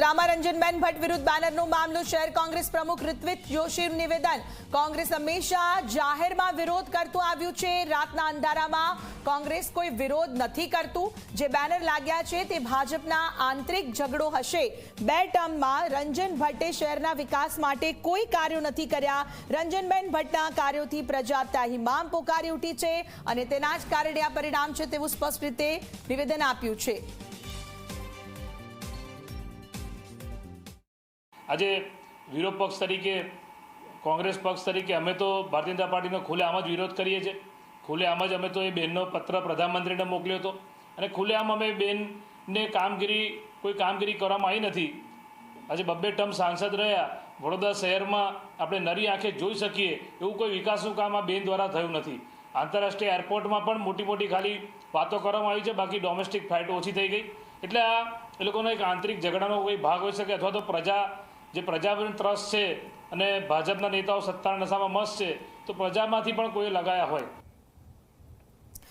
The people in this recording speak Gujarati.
વડોદરામાં રંજનબેન ભટ્ટ વિરુદ્ધ બેનરનો મામલો શહેર કોંગ્રેસ પ્રમુખ ઋત્વિક જોશીનું નિવેદન. કોંગ્રેસ હંમેશા જાહેરમાં વિરોધ કરતું આવ્યું છે. રાતના અંધારામાં કોંગ્રેસ કોઈ વિરોધ નથી કરતું. જે બેનર લાગ્યા છે તે ભાજપના આંતરિક ઝઘડો હશે. બે ટર્મમાં રંજન ભટ્ટે શહેરના વિકાસ માટે કોઈ કાર્યો નથી કર્યા. રંજનબેન ભટ્ટના કાર્યોથી પ્રજા ત્યાહીમામ પોકારી ઉઠી છે અને તેના જ કારણે આ પરિણામ છે તેવું સ્પષ્ટ રીતે નિવેદન આપ્યું છે. આજે વિરોધ પક્ષ તરીકે, કોંગ્રેસ પક્ષ તરીકે અમે તો ભારતીય જનતા પાર્ટીનો ખુલ્લેઆમ જ વિરોધ કરીએ છીએ. ખુલ્લેઆમ જ અમે તો એ બેનનો પત્ર પ્રધાનમંત્રીને મોકલ્યો હતો. અને ખુલ્લેઆમ અમે બેનને કામગીરી, કોઈ કામગીરી કરવામાં આવી નથી. આજે બબ્બે ટર્મ સાંસદ રહ્યા, વડોદરા શહેરમાં આપણે નરી આંખે જોઈ શકીએ એવું કોઈ વિકાસનું કામ આ બેન દ્વારા થયું નથી. આંતરરાષ્ટ્રીય એરપોર્ટમાં પણ મોટી મોટી ખાલી વાતો કરવામાં આવી છે, બાકી ડોમેસ્ટિક ફ્લાઇટ ઓછી થઈ ગઈ. એટલે આ એ લોકોનો એક આંતરિક ઝઘડાનો કોઈ ભાગ હોઈ શકે અથવા તો પ્રજા જે પ્રજા પર ત્રસ્ત છે અને ભાજપના નેતાઓ સત્તાના નશામાં મસ્ત છે, તો પ્રજામાંથી પણ કોઈ લગાયા હોય.